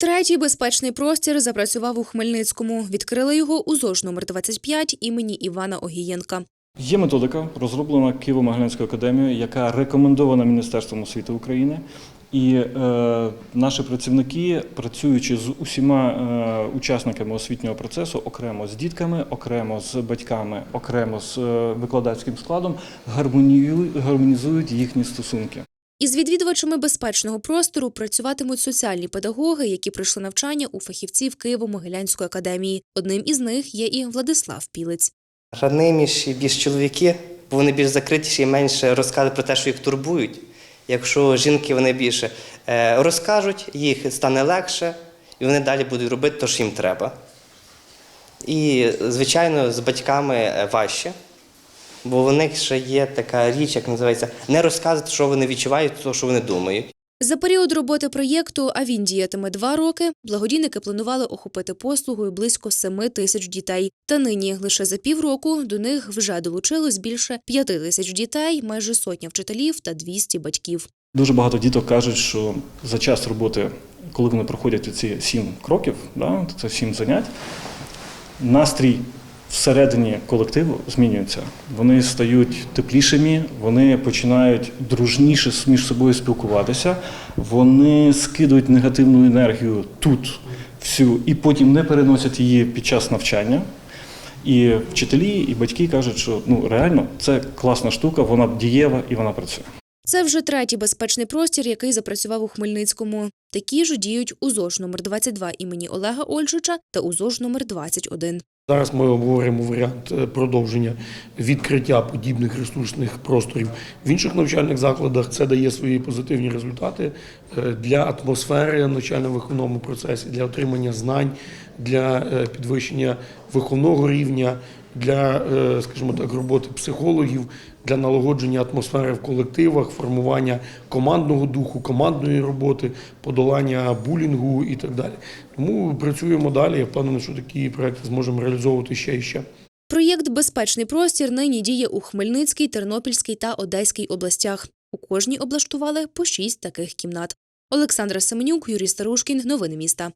Третій безпечний простір запрацював у Хмельницькому. Відкрили його у ЗОЖ номер 25 імені Івана Огієнка. Є методика, розроблена Києво-Могилянською академією, яка рекомендована Міністерством освіти України. І е, наші працівники, працюючи з усіма е, учасниками освітнього процесу, окремо з дітками, окремо з батьками, окремо з е, викладацьким складом, гармонізують їхні стосунки. Із відвідувачами безпечного простору працюватимуть соціальні педагоги, які пройшли навчання у фахівців Києво-Могилянської академії. Одним із них є і Владислав Пілець. Раниміші більш чоловіки, бо вони більш закритіші і менше розказують про те, що їх турбують. Якщо жінки вони більше е, розкажуть, їх стане легше, і вони далі будуть робити те, що їм треба. І, звичайно, з батьками е, важче, бо в них ще є така річ, як називається, не розказувати, що вони відчувають, то, що вони думають. За період роботи проєкту, а він діятиме два роки, благодійники планували охопити послугою близько семи тисяч дітей. Та нині лише за півроку до них вже долучилось більше п'яти тисяч дітей, майже сотня вчителів та 200 батьків. Дуже багато діток кажуть, що за час роботи, коли вони проходять ці сім кроків, да, це сім занять, настрій всередині колективу змінюється. Вони стають теплішими, вони починають дружніше між собою спілкуватися, вони скидують негативну енергію тут всю і потім не переносять її під час навчання. І вчителі, і батьки кажуть, що ну реально це класна штука, вона дієва і вона працює. Це вже третій безпечний простір, який запрацював у Хмельницькому. Такі ж діють у ЗОЖ номер 22 імені Олега Ольжича та у ЗОЖ номер 21. Зараз ми обговоримо варіант е, продовження відкриття подібних ресурсних просторів в інших навчальних закладах. Це дає свої позитивні результати е, для атмосфери навчально-виховному процесі, для отримання знань, для е, підвищення виховного рівня, для, е, скажімо так, роботи психологів, для налагодження атмосфери в колективах, формування командного духу, командної роботи, подолання булінгу і так далі. Тому працюємо далі. Я впевнений, що такі проекти зможемо реалізовувати ще і ще. Проєкт Безпечний простір нині діє у Хмельницькій, Тернопільській та Одеській областях. У кожній облаштували по шість таких кімнат. Олександра Семенюк, Юрій Старушкін. Новини міста.